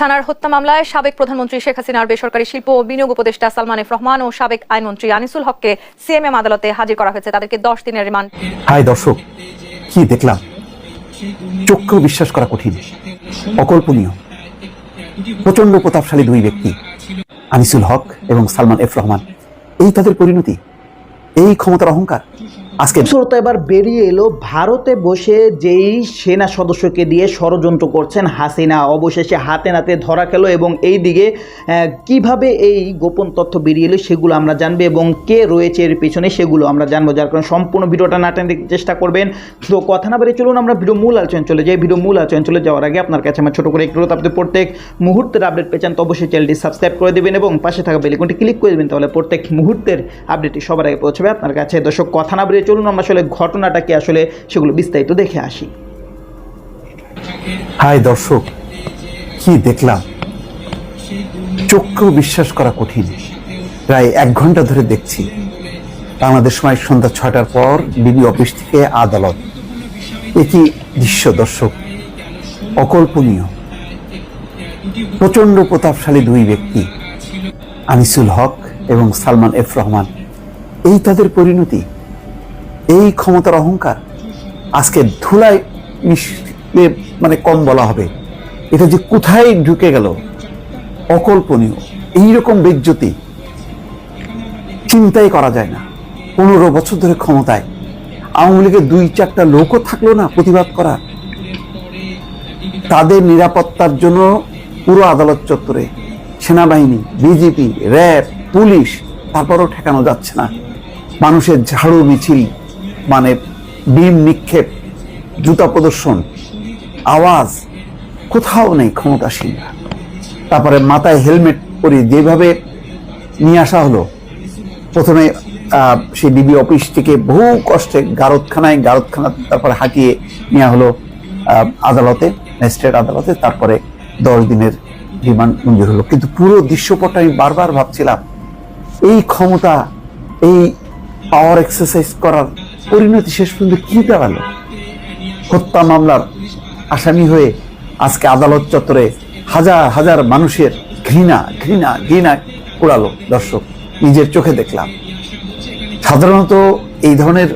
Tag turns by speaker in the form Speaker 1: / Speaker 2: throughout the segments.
Speaker 1: থানার হত্যা মামলায় সাবেক প্রধানমন্ত্রী শেখ হাসিনার বেসরকারি শিল্প বিনিয়োগ উপদেষ্টা সালমান এফ রহমান ও সাবেক আইনমন্ত্রী আনিসুল হককে সিএমএম আদালতে হাজির করা হয়েছে। তাদেরকে দশ দিনের রিমান্ড।
Speaker 2: হাই দর্শক, কি দেখলাম? চক্ষু বিশ্বাস করা কঠিন, অকল্পনীয়। প্রচণ্ড প্রতাপশালী দুই ব্যক্তি, আনিসুল হক এবং সালমান এফ রহমান। এই তাদের পরিণতি? এই ক্ষমতার অহংকার? আজকে
Speaker 3: শ্রোতা এবার বেরিয়ে এলো ভারতে বসে যেই সেনা সদস্যকে দিয়ে ষড়যন্ত্র করছেন হাসিনা। অবশেষে হাতে নাতে ধরা খেলো এবং এই দিকে কীভাবে এই গোপন তথ্য বেরিয়ে এলো সেগুলো আমরা জানব এবং কে রয়েছে এর পেছনে সেগুলো আমরা জানব। যার কারণে সম্পূর্ণ ভিডিওটা না টেনে চেষ্টা করবেন। তো কথা না বেরিয়ে চলুন, আমরা ভিডিও মূল আলোচনা চলে যাই। ভিডিও মূল আলোচনা চলে যাওয়ার আগে আপনার কাছে আমার ছোট করে একটু আপনি প্রত্যেক মুহূর্তের আপডেট পেয়েছেন তো অবশ্যই চ্যানেলটি সাবস্ক্রাইব করে দেবেন এবং পাশে থাকা বেলিকনটি ক্লিক করে দেবেন, তাহলে প্রত্যেক মুহূর্তের আপডেটটি সবার আগে পৌঁছবে। আপনার কাছে দর্শক, কথা না বেরিয়ে চলুন আমরা আসলে ঘটনাটা কি আসলে সেগুলো বিস্তারিত দেখে আসি।
Speaker 2: হাই দর্শক, কি দেখলাম? চক্ষু বিশ্বাস করা কঠিন। প্রায় এক ঘণ্টা ধরে দেখছি। বাংলাদেশ সময় সন্ধ্যা ছয়টার পর ডিবি অফিস থেকে আদালত। একই দৃশ্য দর্শক, অকল্পনীয়। প্রচণ্ড প্রতাপশালী দুই ব্যক্তি, আনিসুল হক এবং সালমান এফ রহমান। এই তাদের পরিণতি? এই ক্ষমতার অহংকার আজকে ধুলায় মানে কম বলা হবে। এটা যে কোথায় ঢুকে গেল, অকল্পনীয়। এইরকম বেজ্জতি চিন্তাই করা যায় না। পনেরো বছর ধরে ক্ষমতায়। আওয়ামী লীগের দুই চারটা লোকও থাকল না প্রতিবাদ করা তাদের নিরাপত্তার জন্য পুরো আদালত চত্বরে সেনাবাহিনী, বিজেপি, র্যাব, পুলিশ, তারপরও ঠেকানো যাচ্ছে না। মানুষের ঝাড়ু, মিছিল মানে ডিম নিক্ষেপ, জুতা প্রদর্শন, আওয়াজ, কোথাও নেই ক্ষমতাসীনরা তারপরে মাথায় হেলমেট পরে যেভাবে নিয়ে আসা হলো, প্রথমে সেই ডিবি অফিস থেকে বহু কষ্টে গারদখানায় গারদখানা তারপরে হাঁটিয়ে নেওয়া হলো আদালতে, ম্যাজিস্ট্রেট আদালতে, তারপরে দশ দিনের রিমান্ড মঞ্জুর হলো। কিন্তু পুরো দৃশ্যপটটা আমি বারবার ভাবছিলাম, এই ক্ষমতা, এই পাওয়ার এক্সারসাইজ করার পরিণতি শেষ পর্যন্ত কি দাঁড়াল হত্যা মামলার আসামি হয়ে আজকে আদালত চত্বরে হাজার হাজার মানুষের ঘৃণা ঘৃণা ঘৃণা উড়ালো দর্শক, নিজের চোখে দেখলাম। সাধারণত এই ধরনের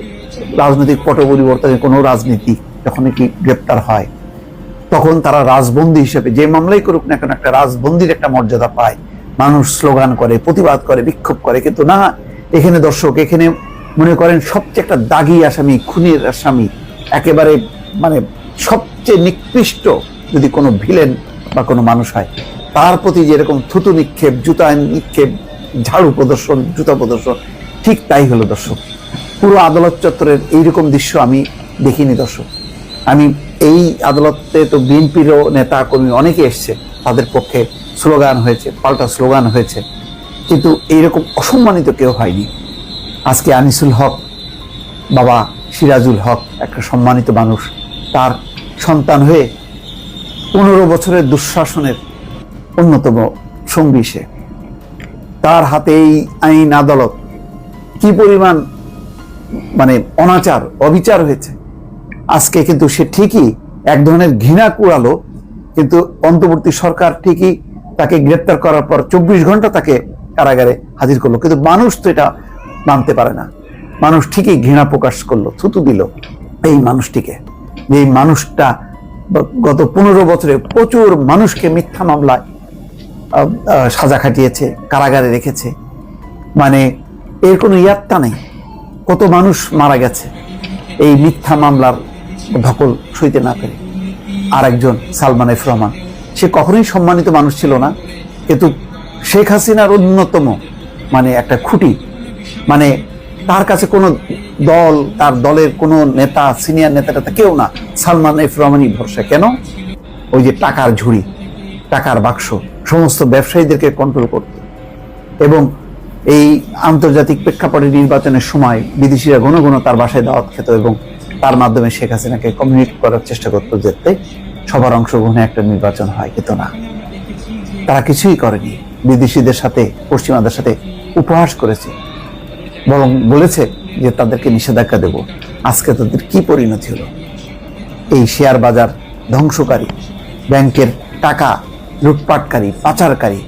Speaker 2: রাজনৈতিক পট পরিবর্তনের কোনো রাজনীতি যখন কি গ্রেপ্তার হয়, তখন তারা রাজবন্দী হিসেবে যে মামলাই করুক না কেন, একটা রাজবন্দির একটা মর্যাদা পায়। মানুষ স্লোগান করে, প্রতিবাদ করে, বিক্ষোভ করে। কিন্তু না, এখানে দর্শক, এখানে মনে করেন সবচেয়ে একটা দাগি আসামি, খুনের আসামি, একেবারে মানে সবচেয়ে নিকৃষ্ট যদি কোনো ভিলেন বা কোনো মানুষ হয়, তার প্রতি যেরকম থুতু নিক্ষেপ, জুতা নিক্ষেপ, ঝাড়ু প্রদর্শন, জুতা প্রদর্শন, ঠিক তাই হলো দর্শক। পুরো আদালত চত্বরের এইরকম দৃশ্য আমি দেখিনি দর্শক। আমি এই আদালতে তো বিএনপিরও নেতা কর্মী অনেকে এসছে, তাদের পক্ষে স্লোগান হয়েছে, পাল্টা স্লোগান হয়েছে, কিন্তু এইরকম অসম্মানিত কেউ হয়নি। আজকে আনিসুল হক, বাবা সিরাজুল হক, একটা সম্মানিত মানুষ, তার সন্তান হয়ে পনেরো বছরের দুঃশাসনের অন্যতম সঙ্গী সে। তার হাতে এই আইন আদালত কি পরিমাণ মানে অনাচার, অবিচার হয়েছে, আজকে কিন্তু সে ঠিকই এক ধরনের ঘৃণা কুড়ালো, কিন্তু অন্তর্বর্তী সরকার ঠিকই তাকে গ্রেপ্তার করার পর চব্বিশ ঘণ্টা তাকে কারাগারে হাজির করল। কিন্তু মানুষ তো এটা মানতে পারে না। মানুষ ঠিকই ঘৃণা প্রকাশ করল, থুতু দিল এই মানুষটিকে। এই মানুষটা গত পনেরো বছরে প্রচুর মানুষকে মিথ্যা মামলায় সাজা খাটিয়েছে, কারাগারে রেখেছে। মানে এর কোনো ইয়াত্তা নেই। কত মানুষ মারা গেছে এই মিথ্যা মামলার ধকল সইতে না পেরে। আর একজন সালমান এফ রহমান। সে কখনোই সম্মানিত মানুষ ছিল না। কিন্তু শেখ হাসিনার অন্যতম মানে একটা খুঁটি মানে তার কাছে কোনো দল, তার দলের কোনো নেতা সিনিয়র নেতা টেতা কেউ না। সালমান এফ রহমানই ভরসা। কেন? ওই যে টাকার ঝুড়ি, টাকার বাক্স, সমস্ত ব্যবসায়ীদেরকে কন্ট্রোল করত। এবং এই আন্তর্জাতিক প্রেক্ষাপটে নির্বাচনের সময় বিদেশিরা ঘন ঘন তার বাসায় দাওয়াত খেত এবং তার মাধ্যমে শেখ হাসিনাকে কমিউনিকেট করার চেষ্টা করতো যাতে সবার অংশগ্রহণে একটা নির্বাচন হয়, কিন্তু না। তারা কিছুই করেনি। বিদেশিদের সাথে, পশ্চিমাদের সাথে উপহাস করেছে। বরং বলেছে যে তাদেরকে নিষেধাজ্ঞা দেব। আজকে তাদের কি পরিণতি হলো? এই শেয়ার বাজার ধ্বংসকারী, ব্যাংকের টাকা লুটপাটকারী, পাচারকারী,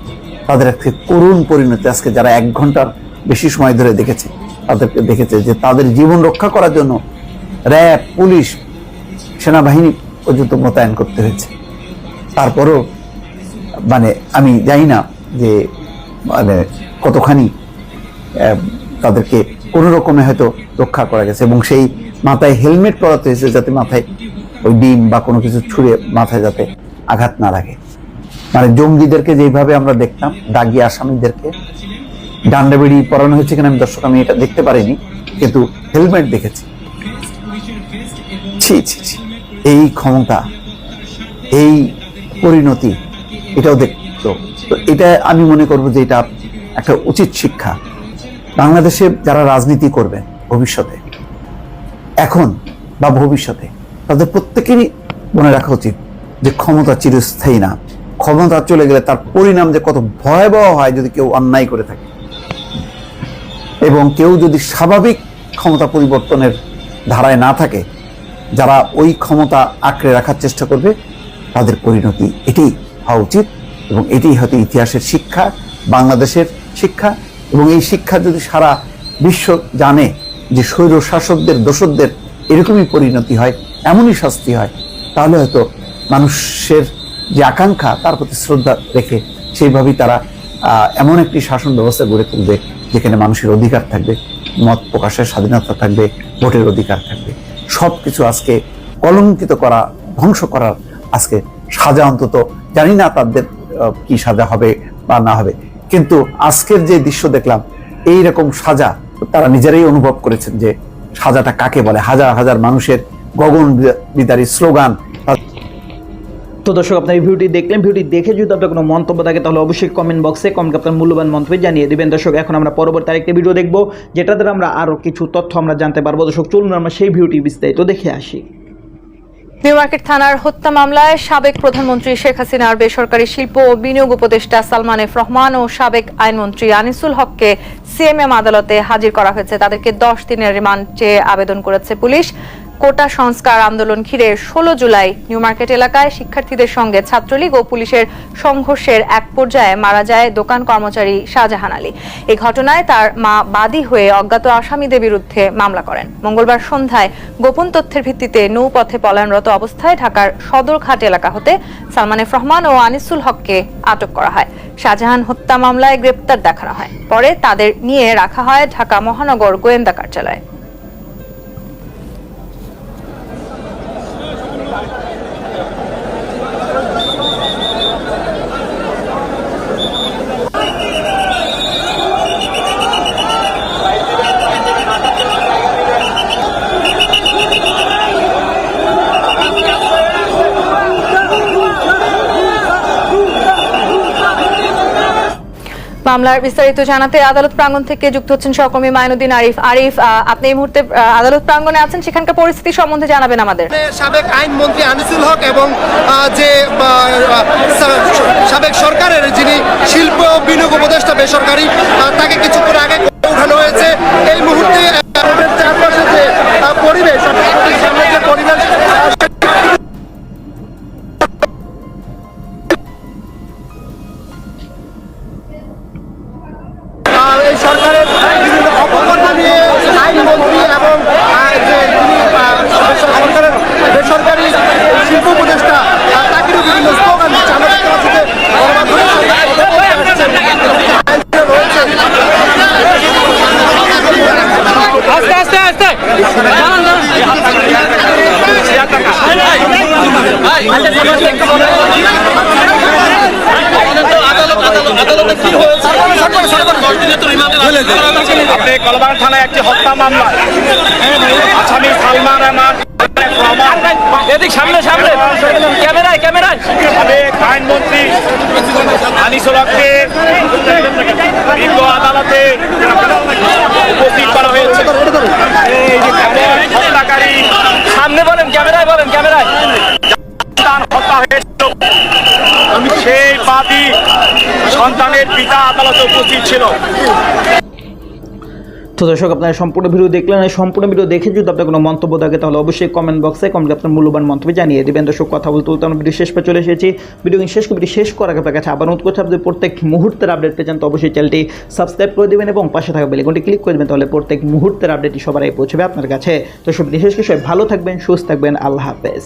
Speaker 2: তাদের আজকে করুণ পরিণতি। আজকে যারা এক ঘণ্টার বেশি সময় ধরে দেখেছে, তাদেরকে দেখেছে যে তাদের জীবন রক্ষা করার জন্য র্যাব, পুলিশ, সেনাবাহিনী পর্যন্ত মোতায়েন করতে হয়েছে। তারপরও মানে আমি জানি না যে মানে কতখানি তাদেরকে কোনো রকমে হয়তো রক্ষা করা গেছে এবং সেই মাথায় হেলমেট পরাতে হয়েছে যাতে মাথায় ওই ডিম বা কোনো কিছু ছুঁড়ে মাথায় যাতে আঘাত না লাগে। মানে জঙ্গিদেরকে যেভাবে আমরা দেখতাম, দাগি আসামিদেরকে ডান্ডা বেড়ি পরানো হয়েছে কিনা আমি দর্শক, আমি এটা দেখতে পারিনি, কিন্তু হেলমেট দেখেছি। ছি ছি ছি, এই ক্ষমতা, এই পরিণতি, এটাও দেখতো। তো এটা আমি মনে করব যে এটা একটা উচিত শিক্ষা। বাংলাদেশে যারা রাজনীতি করবে ভবিষ্যতে, এখন বা ভবিষ্যতে, তাদের প্রত্যেকেরই মনে রাখা উচিত যে ক্ষমতা চিরস্থায়ী না। ক্ষমতা চলে গেলে তার পরিণাম যে কত ভয়াবহ হয় যদি কেউ অন্যায় করে থাকে। এবং কেউ যদি স্বাভাবিক ক্ষমতা পরিবর্তনের ধারায় না থাকে, যারা ওই ক্ষমতা আঁকড়ে রাখার চেষ্টা করবে, তাদের পরিণতি এটাই হওয়া উচিত এবং এটাই হয়তো ইতিহাসের শিক্ষা, বাংলাদেশের শিক্ষা এবং এই শিক্ষা যদি সারা বিশ্ব জানে যে স্বৈর শাসকদের দোষদের এরকমই পরিণতি হয়, এমনই শাস্তি হয়, তাহলে হয়তো মানুষের যে আকাঙ্ক্ষা, তার প্রতি শ্রদ্ধা রেখে সেইভাবেই তারা এমন একটি শাসন ব্যবস্থা গড়ে তুলবে যেখানে মানুষের অধিকার থাকবে, মত প্রকাশের স্বাধীনতা থাকবে, ভোটের অধিকার থাকবে। সব কিছু আজকে কলঙ্কিত করা, ধ্বংস করার আজকে সাজা অন্তত, জানি না তাদের কি সাজা হবে বা না হবে। কিন্তু আজকের যে দৃশ্য দেখলাম এই রকম সাজা তারা নিজেরাই অনুভব করেছেন যে সাজাটা কাকে বলে? হাজার হাজার মানুষের গগন বিদারী স্লোগান।
Speaker 3: তো দর্শক, আপনার এই ভিডিওটি দেখলেন। ভিডিওটি দেখে যদি আপনার কোনো মন্তব্য থাকে, তাহলে অবশ্যই কমেন্ট বক্সে কমেন্ট আপনার মূল্যবান মন্তব্য জানিয়ে দিবেন। দর্শক, এখন আমরা পরবর্তী আরেকটি ভিডিও দেখব যেটা দ্বারা আমরা আরও কিছু তথ্য আমরা জানতে পারব। দর্শক, চলুন আমরা সেই ভিডিওটি বিস্তারিত দেখে আসি।
Speaker 1: নিউ মার্কেট থানার হত্যা মামলায় সাবেক প্রধানমন্ত্রী শেখ হাসিনার বেসরকারি শিল্প ও বিনিয়োগ উপদেষ্টা সালমান এফ রহমান ও সাবেক আইনমন্ত্রী আনিসুল হককে সিএমএম আদালতে হাজির করা হয়েছে। তাদেরকে দশ দিনের রিমান্ড চেয়ে আবেদন করেছে পুলিশ। কোটা সংস্কার আন্দোলন ঘিরে ষোলো জুলাই নিউ মার্কেট এলাকায় শিক্ষার্থীদের সঙ্গে ছাত্রলীগ ও পুলিশের সংঘর্ষের এক পর্যায়ে মারা যায় দোকান কর্মচারী শাহজাহান আলী। এই ঘটনায় তার মা বাদী হয়ে অজ্ঞাত আসামিদের বিরুদ্ধে মামলা করেন। মঙ্গলবার সন্ধ্যায় গোপন তথ্যের ভিত্তিতে নৌপথে পলায়নরত অবস্থায় ঢাকার সদরঘাট এলাকা হতে সালমান এফ রহমান ও আনিসুল হককে আটক করা হয়। শাহজাহান হত্যা মামলায় গ্রেপ্তার দেখানো হয়। পরে তাদের নিয়ে রাখা হয় ঢাকা মহানগর গোয়েন্দা কার্যালয়ে। মামলার বিস্তারিত জানাতে আদালত প্রাঙ্গণ থেকে যুক্ত হচ্ছেন সহকর্মী মাইনুদ্দিন আরিফ। আরিফ আপনি এই মুহূর্তে আদালত প্রাঙ্গণে আছেন, সেখানকার পরিস্থিতি সম্বন্ধে জানাবেন আমাদের।
Speaker 4: সাবেক আইনমন্ত্রী আনিসুল হক এবং যে সাবেক সরকারের যিনি শিল্প বিনিয়োগ উপদেষ্টা বেসরকারি তাকে কিছুক্ষণ আগে উঠানো হয়েছে।
Speaker 5: আপনি কলবাগান থানায় একটি হত্যা মামলা। আসামি সালমান রহমান
Speaker 6: এদিক সামনে সামনে। ক্যামেরায় ক্যামেরায়।
Speaker 5: আইনমন্ত্রী আনিসুল হককে আদালতে উপস্থিত ছিল।
Speaker 3: তো দর্শক, আপনারা সম্পূর্ণ ভিডিও দেখলেন এই সম্পূর্ণ ভিডিও দেখে যদি আপনার কোনো মন্তব্য থাকে, তাহলে অবশ্যই কমেন্ট বক্সে কমেন্ট আপনার মূল্যবান মন্তব্য জানিয়ে দেবেন। দর্শক, কথা বলতে বলতে আমরা ভিডিও শেষ পে চলে এসেছি। ভিডিও শেষ ভিডিও শেষ করার আপনার কাছে আবার অনুরোধ করছি, আপনি প্রত্যেক মুহূর্তের আপডেট পেয়ে যান তো অবশ্যই চ্যানেলটি সাবস্ক্রাইব করে দেবেন এবং পাশে থাকা বেলিকনটি ক্লিক করে দেবেন, তাহলে প্রত্যেক মুহূর্তের আপডেটটি সবার পৌঁছবে আপনার কাছে। তো সব বিশেষ কিছু ভালো থাকবেন, সুস্থ থাকবেন, আল্লাহ হাফেজ।